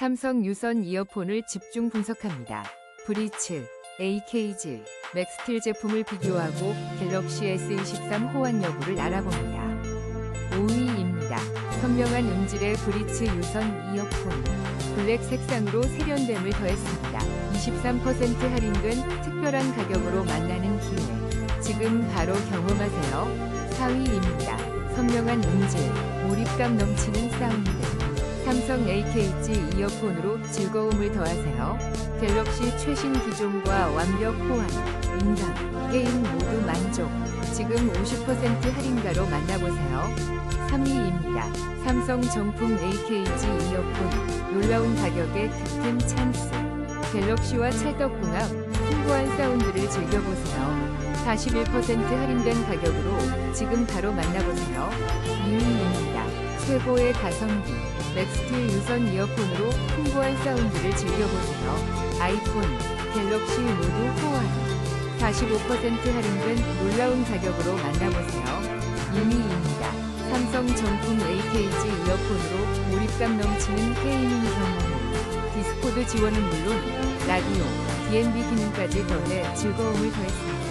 삼성 유선 이어폰을 집중 분석합니다. 브리츠, AKG, 맥스틸 제품을 비교하고 갤럭시 S23 호환 여부를 알아봅니다. 5위입니다. 선명한 음질의 브리츠 유선 이어폰. 블랙 색상으로 세련됨을 더했습니다. 23% 할인된 특별한 가격으로 만나는 기회. 지금 바로 경험하세요. 4위입니다. 선명한 음질, 몰입감 넘치는 사운드. 삼성 AKG 이어폰으로 즐거움을 더하세요. 갤럭시 최신 기종과 완벽 호환, 인강, 게임 모두 만족. 지금 50% 할인가로 만나보세요. 3위입니다. 삼성 정품 AKG 이어폰 놀라운 가격에 득템 찬스. 갤럭시와 찰떡궁합 풍부한 사운드를 즐겨보세요. 41% 할인된 가격으로 지금 바로 만나보세요. 2위입니다. 최고의 가성비 맥스틸 유선 이어폰으로 풍부한 사운드를 즐겨보세요. 아이폰, 갤럭시 모두 호환. 45% 할인된 놀라운 가격으로 만나보세요. 2위입니다. 삼성 정품 AKG 이어폰으로 몰입감 넘치는 게이밍 경험. 디스코드 지원은 물론 라디오, DNB 기능까지 더해 즐거움을 더했습니다.